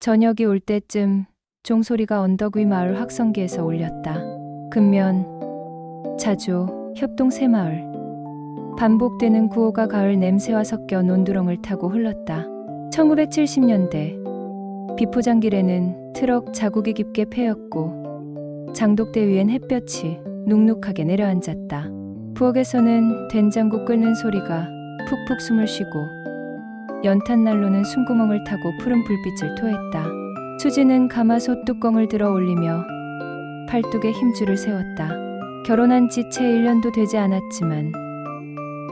저녁이 올 때쯤 종소리가 언덕 위 마을 확성기에서 울렸다. 근면, 자조, 협동 새마을. 반복되는 구호가 가을 냄새와 섞여 논두렁을 타고 흘렀다. 1970년대 비포장길에는 트럭 자국이 깊게 패였고 장독대 위엔 햇볕이 눅눅하게 내려앉았다. 부엌에서는 된장국 끓는 소리가 푹푹 숨을 쉬고 연탄 난로는 숨구멍을 타고 푸른 불빛을 토했다. 수지는 가마솥 뚜껑을 들어 올리며 팔뚝에 힘줄을 세웠다. 결혼한 지 채 1년도 되지 않았지만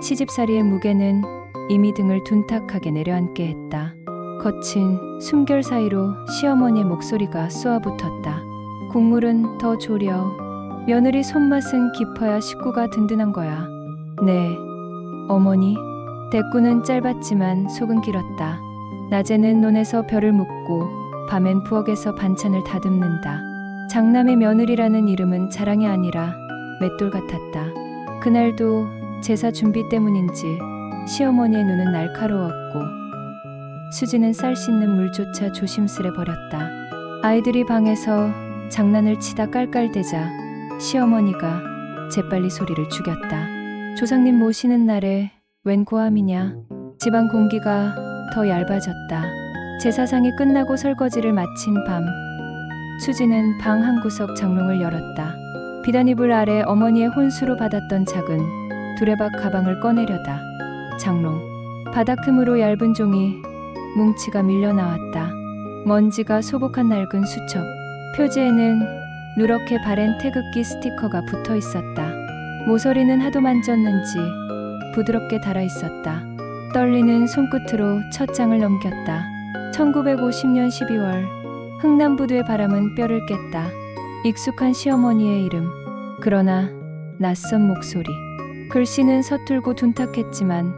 시집살이의 무게는 이미 등을 둔탁하게 내려앉게 했다. 거친 숨결 사이로 시어머니의 목소리가 쏘아붙었다. 국물은 더 졸여. 며느리 손맛은 깊어야 식구가 든든한 거야. 네, 어머니. 대꾸는 짧았지만 속은 길었다. 낮에는 논에서 벼를 묻고 밤엔 부엌에서 반찬을 다듬는다. 장남의 며느리라는 이름은 자랑이 아니라 맷돌 같았다. 그날도 제사 준비 때문인지 시어머니의 눈은 날카로웠고 수지는 쌀 씻는 물조차 조심스레 버렸다. 아이들이 방에서 장난을 치다 깔깔대자 시어머니가 재빨리 소리를 죽였다. 조상님 모시는 날에 웬 고함이냐. 집안 공기가 더 얇아졌다. 제사상이 끝나고 설거지를 마친 밤 수지는 방 한 구석 장롱을 열었다. 비단이불 아래 어머니의 혼수로 받았던 작은 두레박 가방을 꺼내려다 장롱 바닥 틈으로 얇은 종이 뭉치가 밀려 나왔다. 먼지가 소복한 낡은 수첩 표지에는 누렇게 바랜 태극기 스티커가 붙어 있었다. 모서리는 하도 만졌는지 부드럽게 달아 있었다. 떨리는 손끝으로 첫 장을 넘겼다. 1950년 12월 흥남부두의 바람은 뼈를 깼다. 익숙한 시어머니의 이름. 그러나 낯선 목소리. 글씨는 서툴고 둔탁했지만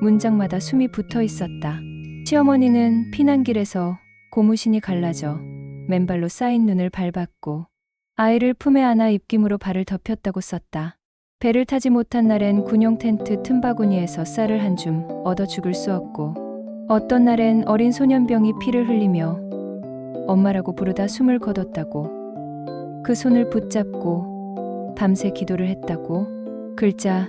문장마다 숨이 붙어 있었다. 시어머니는 피난길에서 고무신이 갈라져 맨발로 쌓인 눈을 밟았고 아이를 품에 안아 입김으로 발을 덮였다고 썼다. 배를 타지 못한 날엔 군용 텐트 틈바구니에서 쌀을 한 줌 얻어 죽을 수 없고 어떤 날엔 어린 소년병이 피를 흘리며 엄마라고 부르다 숨을 거뒀다고 그 손을 붙잡고 밤새 기도를 했다고 글자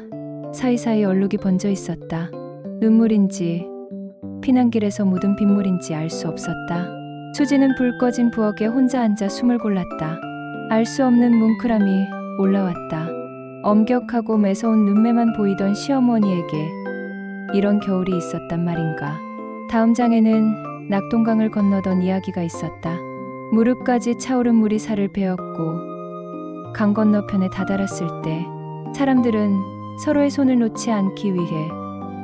사이사이 얼룩이 번져 있었다. 눈물인지 피난길에서 묻은 빗물인지 알 수 없었다. 수지는 불 꺼진 부엌에 혼자 앉아 숨을 골랐다. 알 수 없는 뭉클함이 올라왔다. 엄격하고 매서운 눈매만 보이던 시어머니에게 이런 겨울이 있었단 말인가. 다음 장에는 낙동강을 건너던 이야기가 있었다. 무릎까지 차오른 물이 살을 베었고 강 건너편에 다다랐을 때 사람들은 서로의 손을 놓지 않기 위해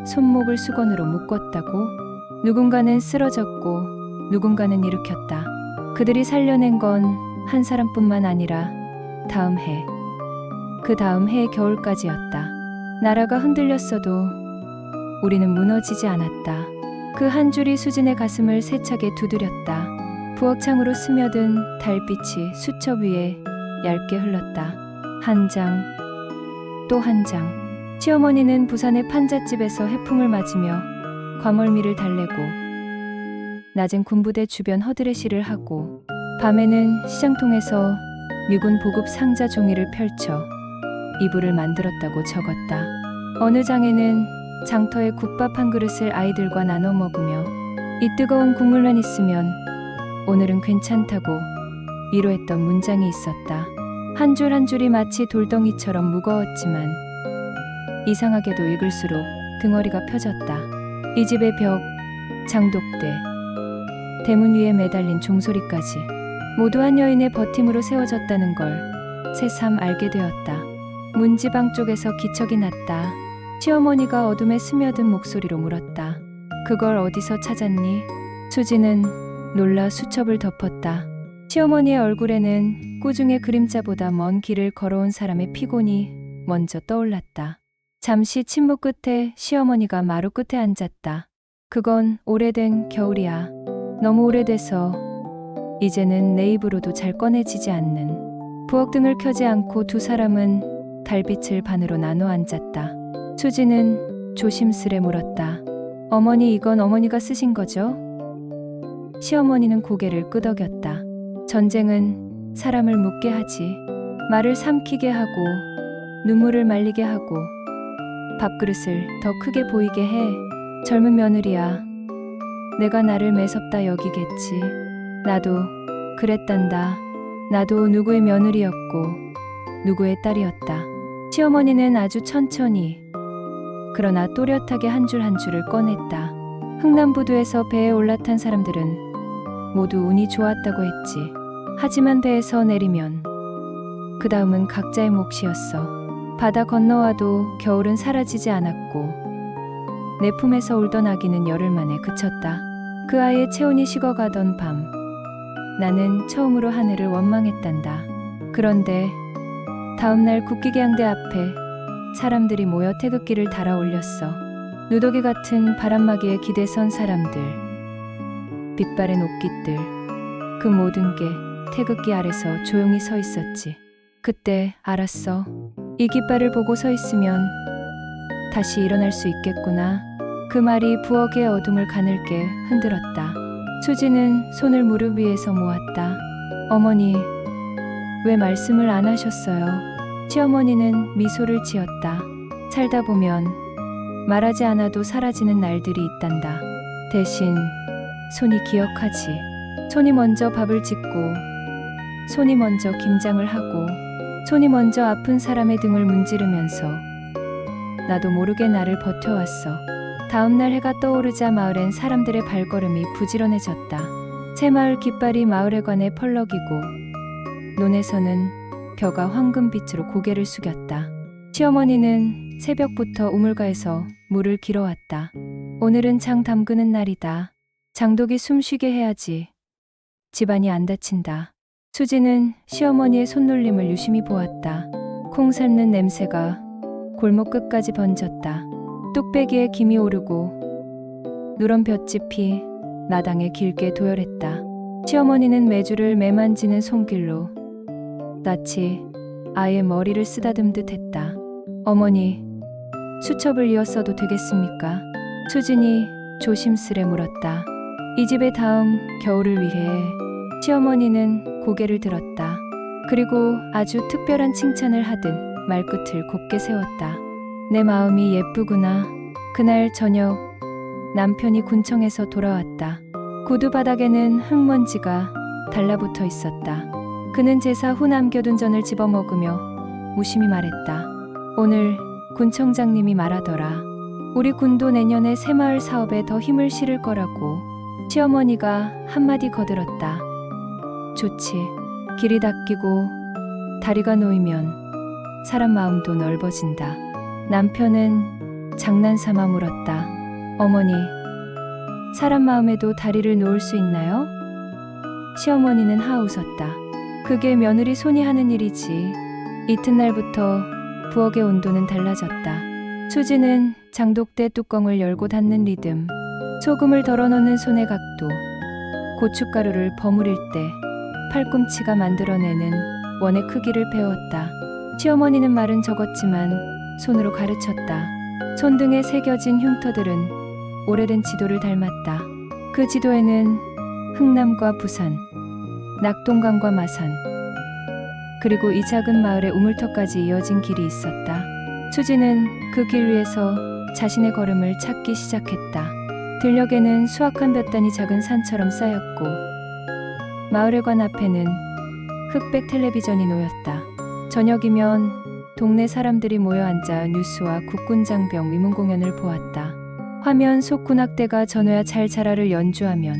손목을 수건으로 묶었다고 누군가는 쓰러졌고 누군가는 일으켰다. 그들이 살려낸 건 한 사람뿐만 아니라 다음 해, 그 다음 해의 겨울까지였다. 나라가 흔들렸어도 우리는 무너지지 않았다. 그 한 줄이 수진의 가슴을 세차게 두드렸다. 부엌창으로 스며든 달빛이 수첩 위에 얇게 흘렀다. 한 장, 또 한 장. 시어머니는 부산의 판잣집에서 해풍을 맞으며 과멀미를 달래고 낮엔 군부대 주변 허드레시를 하고 밤에는 시장 통에서 미군 보급 상자 종이를 펼쳐 이불을 만들었다고 적었다. 어느 장에는 장터에 국밥 한 그릇을 아이들과 나눠 먹으며 이 뜨거운 국물만 있으면 오늘은 괜찮다고 위로했던 문장이 있었다. 한 줄 한 줄이 마치 돌덩이처럼 무거웠지만 이상하게도 읽을수록 등어리가 펴졌다. 이 집의 벽, 장독대, 대문 위에 매달린 종소리까지 모두 한 여인의 버팀으로 세워졌다는 걸 새삼 알게 되었다. 문지방 쪽에서 기척이 났다. 시어머니가 어둠에 스며든 목소리로 물었다. 그걸 어디서 찾았니? 수지는 놀라 수첩을 덮었다. 시어머니의 얼굴에는 꾸중의 그림자보다 먼 길을 걸어온 사람의 피곤이 먼저 떠올랐다. 잠시 침묵 끝에 시어머니가 마루 끝에 앉았다. 그건 오래된 겨울이야. 너무 오래돼서 이제는 내 입으로도 잘 꺼내지지 않는 부엌 등을 켜지 않고 두 사람은 달빛을 반으로 나눠 앉았다. 수지는 조심스레 물었다. 어머니 이건 어머니가 쓰신 거죠? 시어머니는 고개를 끄덕였다. 전쟁은 사람을 묻게 하지. 말을 삼키게 하고 눈물을 말리게 하고 밥그릇을 더 크게 보이게 해. 젊은 며느리야. 내가 나를 매섭다 여기겠지. 나도 그랬단다. 나도 누구의 며느리였고 누구의 딸이었다. 시어머니는 아주 천천히 그러나 또렷하게 한 줄 한 줄을 꺼냈다. 흥남부두에서 배에 올라탄 사람들은 모두 운이 좋았다고 했지. 하지만 배에서 내리면 그 다음은 각자의 몫이었어. 바다 건너와도 겨울은 사라지지 않았고 내 품에서 울던 아기는 열흘 만에 그쳤다. 그 아이의 체온이 식어가던 밤 나는 처음으로 하늘을 원망했단다. 그런데 다음날 국기계양대 앞에 사람들이 모여 태극기를 달아 올렸어. 누더기 같은 바람막이에 기대 선 사람들, 빛바랜 옷깃들, 그 모든 게 태극기 아래서 조용히 서 있었지. 그때 알았어. 이 깃발을 보고 서 있으면 다시 일어날 수 있겠구나. 그 말이 부엌의 어둠을 가늘게 흔들었다. 수지는 손을 무릎 위에서 모았다. 어머니, 왜 말씀을 안 하셨어요? 시어머니는 미소를 지었다. 살다 보면 말하지 않아도 사라지는 날들이 있단다. 대신 손이 기억하지. 손이 먼저 밥을 짓고, 손이 먼저 김장을 하고, 손이 먼저 아픈 사람의 등을 문지르면서 나도 모르게 나를 버텨왔어. 다음날 해가 떠오르자 마을엔 사람들의 발걸음이 부지런해졌다. 새마을 깃발이 마을에 관해 펄럭이고 논에서는 벼가 황금빛으로 고개를 숙였다. 시어머니는 새벽부터 우물가에서 물을 길어왔다. 오늘은 장 담그는 날이다. 장독이 숨쉬게 해야지. 집안이 안 다친다. 수지는 시어머니의 손놀림을 유심히 보았다. 콩 삶는 냄새가 골목 끝까지 번졌다. 뚝배기에 김이 오르고 누런 볏짚이 나당에 길게 도열했다. 시어머니는 메주를 매만지는 손길로 낯이 아이의 머리를 쓰다듬 듯 했다. 어머니, 수첩을 이었어도 되겠습니까? 수진이 조심스레 물었다. 이 집의 다음 겨울을 위해 시어머니는 고개를 들었다. 그리고 아주 특별한 칭찬을 하듯 말끝을 곱게 세웠다. 내 마음이 예쁘구나. 그날 저녁 남편이 군청에서 돌아왔다. 구두 바닥에는 흙먼지가 달라붙어 있었다. 그는 제사 후 남겨둔 전을 집어먹으며 무심히 말했다. 오늘 군청장님이 말하더라. 우리 군도 내년에 새마을 사업에 더 힘을 실을 거라고 시어머니가 한마디 거들었다. 좋지. 길이 닦이고 다리가 놓이면 사람 마음도 넓어진다. 남편은 장난삼아 물었다. 어머니, 사람 마음에도 다리를 놓을 수 있나요? 시어머니는 하웃었다. 그게 며느리 손이 하는 일이지. 이튿날부터 부엌의 온도는 달라졌다. 수지는 장독대 뚜껑을 열고 닫는 리듬, 소금을 덜어 넣는 손의 각도, 고춧가루를 버무릴 때 팔꿈치가 만들어내는 원의 크기를 배웠다. 시어머니는 말은 적었지만 손으로 가르쳤다. 손등에 새겨진 흉터들은 오래된 지도를 닮았다. 그 지도에는 흥남과 부산, 낙동강과 마산, 그리고 이 작은 마을의 우물터까지 이어진 길이 있었다. 수지는 그 길 위에서 자신의 걸음을 찾기 시작했다. 들녘에는 수확한 볕단이 작은 산처럼 쌓였고 마을의 관 앞에는 흑백 텔레비전이 놓였다. 저녁이면 동네 사람들이 모여 앉아 뉴스와 국군 장병 위문 공연을 보았다. 화면 속 군악대가 전우야 잘 자라를 연주하면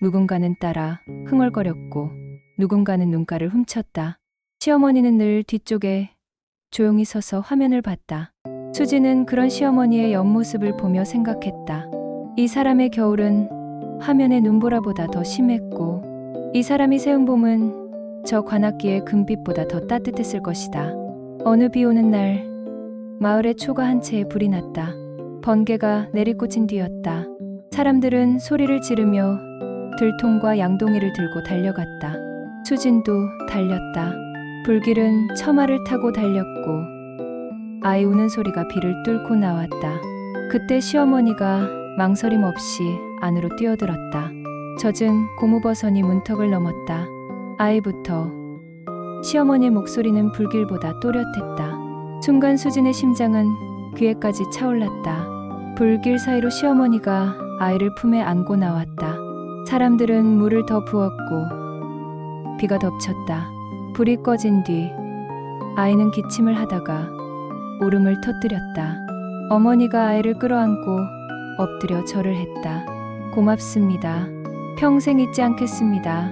누군가는 따라 흥얼거렸고 누군가는 눈가를 훔쳤다. 시어머니는 늘 뒤쪽에 조용히 서서 화면을 봤다. 수지는 그런 시어머니의 옆모습을 보며 생각했다. 이 사람의 겨울은 화면의 눈보라보다 더 심했고 이 사람이 세운 봄은 저 관악기의 금빛보다 더 따뜻했을 것이다. 어느 비 오는 날 마을의 초가 한 채에 불이 났다. 번개가 내리꽂힌 뒤였다. 사람들은 소리를 지르며 들통과 양동이를 들고 달려갔다. 수진도 달렸다. 불길은 처마를 타고 달렸고 아이 우는 소리가 비를 뚫고 나왔다. 그때 시어머니가 망설임 없이 안으로 뛰어들었다. 젖은 고무버선이 문턱을 넘었다. 아이부터 시어머니의 목소리는 불길보다 또렷했다. 순간 수진의 심장은 귀에까지 차올랐다. 불길 사이로 시어머니가 아이를 품에 안고 나왔다. 사람들은 물을 더 부었고 비가 덮쳤다. 불이 꺼진 뒤 아이는 기침을 하다가 울음을 터뜨렸다. 어머니가 아이를 끌어안고 엎드려 절을 했다. 고맙습니다. 평생 잊지 않겠습니다.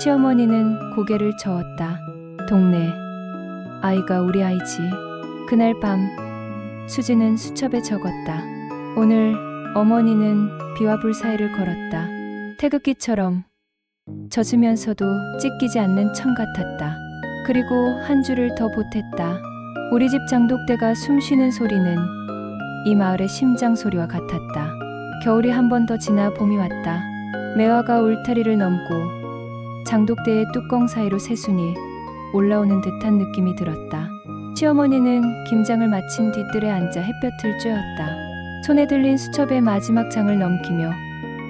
시어머니는 고개를 저었다. 동네. 아이가 우리 아이지. 그날 밤 수지는 수첩에 적었다. 오늘 어머니는 비와 불 사이를 걸었다. 태극기처럼 젖으면서도 찢기지 않는 청 같았다. 그리고 한 줄을 더 보탰다. 우리 집 장독대가 숨 쉬는 소리는 이 마을의 심장 소리와 같았다. 겨울이 한 번 더 지나 봄이 왔다. 매화가 울타리를 넘고 장독대의 뚜껑 사이로 새순이 올라오는 듯한 느낌이 들었다. 시어머니는 김장을 마친 뒤뜰에 앉아 햇볕을 쬐었다. 손에 들린 수첩의 마지막 장을 넘기며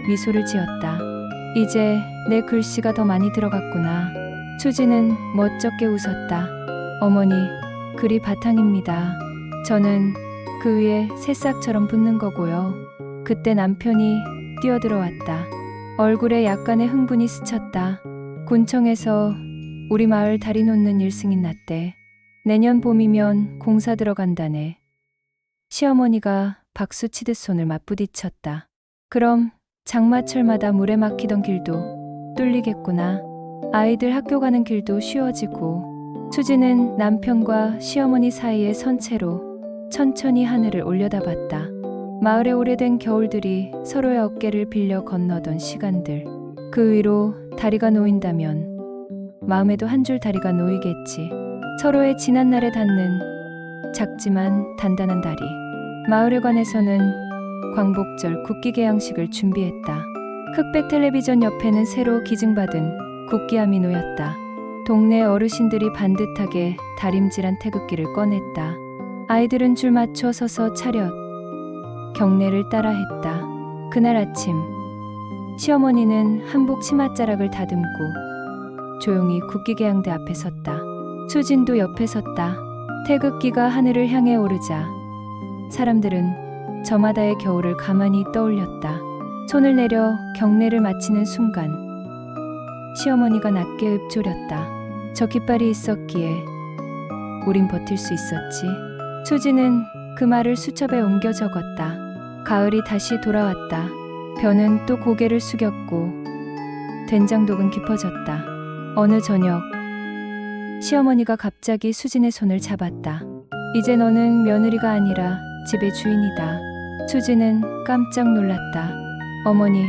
미소를 지었다. 이제 내 글씨가 더 많이 들어갔구나. 수지는 멋쩍게 웃었다. 어머니, 글이 바탕입니다. 저는 그 위에 새싹처럼 붙는 거고요. 그때 남편이 뛰어들어왔다. 얼굴에 약간의 흥분이 스쳤다. 군청에서 우리 마을 다리 놓는 일 승인 났대. 내년 봄이면 공사 들어간다네. 시어머니가 박수 치듯 손을 맞부딪혔다. 그럼 장마철마다 물에 막히던 길도 뚫리겠구나. 아이들 학교 가는 길도 쉬워지고 수지는 남편과 시어머니 사이에 선 채로 천천히 하늘을 올려다봤다. 마을의 오래된 겨울들이 서로의 어깨를 빌려 건너던 시간들. 그 위로 다리가 놓인다면 마음에도 한 줄 다리가 놓이겠지. 서로의 지난 날에 닿는 작지만 단단한 다리. 마을회관에서는 광복절 국기 개양식을 준비했다. 흑백 텔레비전 옆에는 새로 기증받은 국기함이 놓였다. 동네 어르신들이 반듯하게 다림질한 태극기를 꺼냈다. 아이들은 줄 맞춰 서서 차렷, 경례를 따라 했다. 그날 아침, 시어머니는 한복 치맛자락을 다듬고 조용히 국기개양대 앞에 섰다. 수진도 옆에 섰다. 태극기가 하늘을 향해 오르자 사람들은 저마다의 겨울을 가만히 떠올렸다. 손을 내려 경례를 마치는 순간 시어머니가 낮게 읊조렸다. 저 깃발이 있었기에 우린 버틸 수 있었지. 수지는 그 말을 수첩에 옮겨 적었다. 가을이 다시 돌아왔다. 벼는 또 고개를 숙였고 된장독은 깊어졌다. 어느 저녁 시어머니가 갑자기 수진의 손을 잡았다. 이제 너는 며느리가 아니라 집의 주인이다. 수진은 깜짝 놀랐다. 어머니,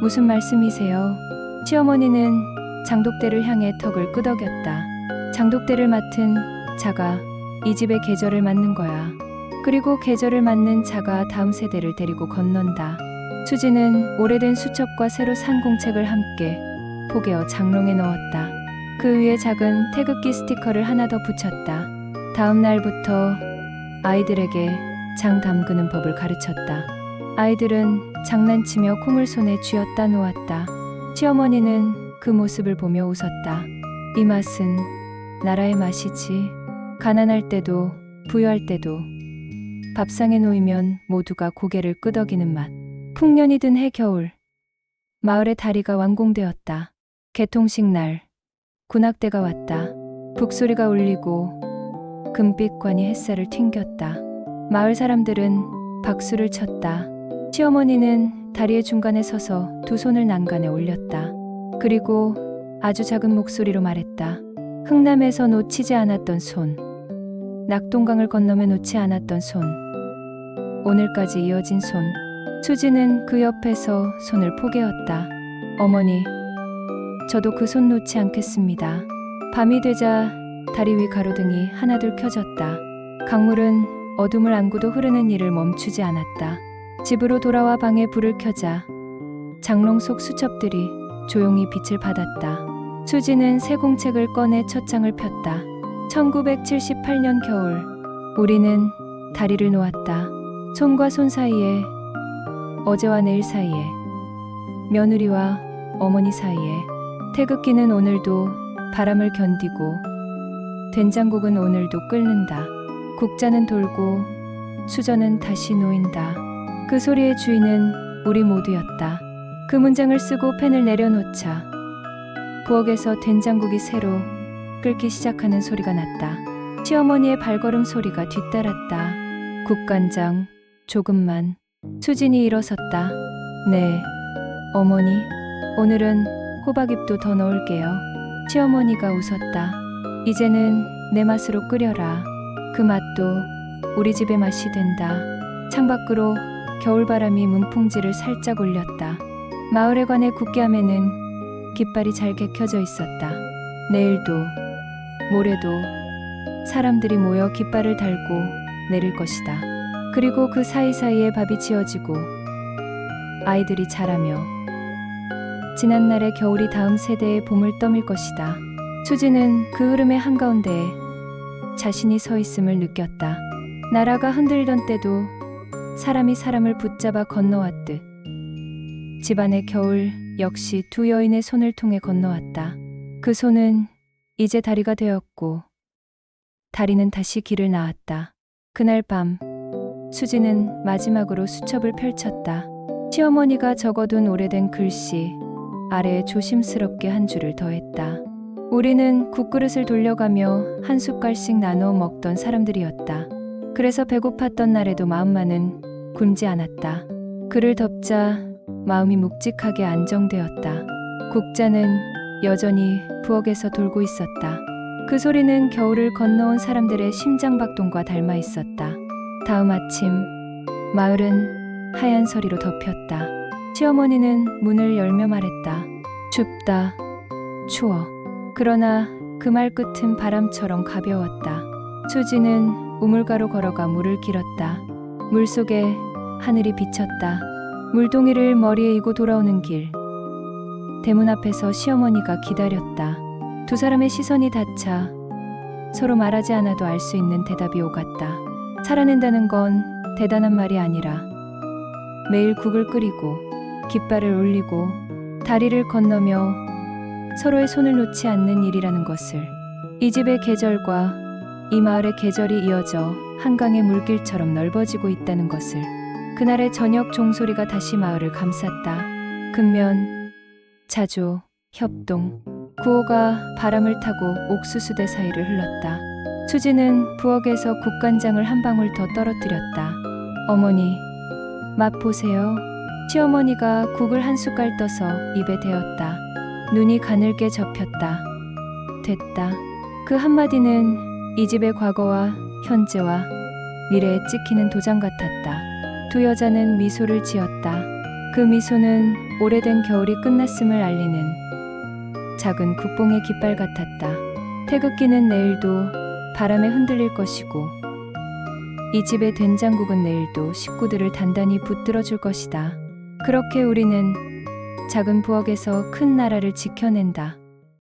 무슨 말씀이세요? 시어머니는 장독대를 향해 턱을 끄덕였다. 장독대를 맡은 자가 이 집의 계절을 맡는 거야. 그리고 계절을 맡는 자가 다음 세대를 데리고 건넌다. 수지는 오래된 수첩과 새로 산 공책을 함께 포개어 장롱에 넣었다. 그 위에 작은 태극기 스티커를 하나 더 붙였다. 다음 날부터 아이들에게 장 담그는 법을 가르쳤다. 아이들은 장난치며 콩을 손에 쥐었다 놓았다. 시어머니는 그 모습을 보며 웃었다. 이 맛은 나라의 맛이지. 가난할 때도 부유할 때도 밥상에 놓이면 모두가 고개를 끄덕이는 맛. 풍년이 든 해 겨울. 마을의 다리가 완공되었다. 개통식 날. 군악대가 왔다. 북소리가 울리고 금빛관이 햇살을 튕겼다. 마을 사람들은 박수를 쳤다. 시어머니는 다리의 중간에 서서 두 손을 난간에 올렸다. 그리고 아주 작은 목소리로 말했다. 흥남에서 놓치지 않았던 손. 낙동강을 건너며 놓지 않았던 손. 오늘까지 이어진 손. 수지는 그 옆에서 손을 포개었다. 어머니, 저도 그 손 놓지 않겠습니다. 밤이 되자 다리 위 가로등이 하나둘 켜졌다. 강물은 어둠을 안고도 흐르는 일을 멈추지 않았다. 집으로 돌아와 방에 불을 켜자 장롱 속 수첩들이 조용히 빛을 받았다. 수지는 새 공책을 꺼내 첫 장을 폈다. 1978년 겨울 우리는 다리를 놓았다. 손과 손 사이에 어제와 내일 사이에 며느리와 어머니 사이에 태극기는 오늘도 바람을 견디고 된장국은 오늘도 끓는다. 국자는 돌고 수저는 다시 놓인다. 그 소리의 주인은 우리 모두였다. 그 문장을 쓰고 펜을 내려놓자 부엌에서 된장국이 새로 끓기 시작하는 소리가 났다. 시어머니의 발걸음 소리가 뒤따랐다. 국간장 조금만 수진이 일어섰다. 네, 어머니 오늘은 호박잎도 더 넣을게요. 시어머니가 웃었다. 이제는 내 맛으로 끓여라. 그 맛도 우리 집의 맛이 된다. 창밖으로 겨울바람이 문풍지를 살짝 올렸다. 마을에 관해 국기함에는 깃발이 잘 개켜져 있었다. 내일도 모레도 사람들이 모여 깃발을 달고 내릴 것이다. 그리고 그 사이사이에 밥이 지어지고 아이들이 자라며 지난날의 겨울이 다음 세대의 봄을 떠밀 것이다. 수지는 그 흐름의 한가운데에 자신이 서 있음을 느꼈다. 나라가 흔들던 때도 사람이 사람을 붙잡아 건너왔듯 집안의 겨울 역시 두 여인의 손을 통해 건너왔다. 그 손은 이제 다리가 되었고 다리는 다시 길을 나왔다. 그날 밤 수지는 마지막으로 수첩을 펼쳤다. 시어머니가 적어둔 오래된 글씨 아래에 조심스럽게 한 줄을 더했다. 우리는 국그릇을 돌려가며 한 숟갈씩 나눠 먹던 사람들이었다. 그래서 배고팠던 날에도 마음만은 굶지 않았다. 글을 덮자 마음이 묵직하게 안정되었다. 국자는 여전히 부엌에서 돌고 있었다. 그 소리는 겨울을 건너온 사람들의 심장박동과 닮아 있었다. 다음 아침 마을은 하얀 서리로 덮였다. 시어머니는 문을 열며 말했다. 춥다. 추워. 그러나 그 말 끝은 바람처럼 가벼웠다. 수지는 우물가로 걸어가 물을 길었다. 물 속에 하늘이 비쳤다. 물동이를 머리에 이고 돌아오는 길. 대문 앞에서 시어머니가 기다렸다. 두 사람의 시선이 닿자 서로 말하지 않아도 알 수 있는 대답이 오갔다. 살아낸다는 건 대단한 말이 아니라 매일 국을 끓이고 깃발을 올리고 다리를 건너며 서로의 손을 놓지 않는 일이라는 것을 이 집의 계절과 이 마을의 계절이 이어져 한강의 물길처럼 넓어지고 있다는 것을 그날의 저녁 종소리가 다시 마을을 감쌌다. 근면, 자조, 협동, 구호가 바람을 타고 옥수수대 사이를 흘렀다. 수지는 부엌에서 국간장을 한 방울 더 떨어뜨렸다. 어머니, 맛 보세요. 시어머니가 국을 한 숟갈 떠서 입에 대었다. 눈이 가늘게 접혔다. 됐다. 그 한마디는 이 집의 과거와 현재와 미래에 찍히는 도장 같았다. 두 여자는 미소를 지었다. 그 미소는 오래된 겨울이 끝났음을 알리는 작은 국뽕의 깃발 같았다. 태극기는 내일도 바람에 흔들릴 것이고 이 집의 된장국은 내일도 식구들을 단단히 붙들어 줄 것이다. 그렇게 우리는 작은 부엌에서 큰 나라를 지켜낸다.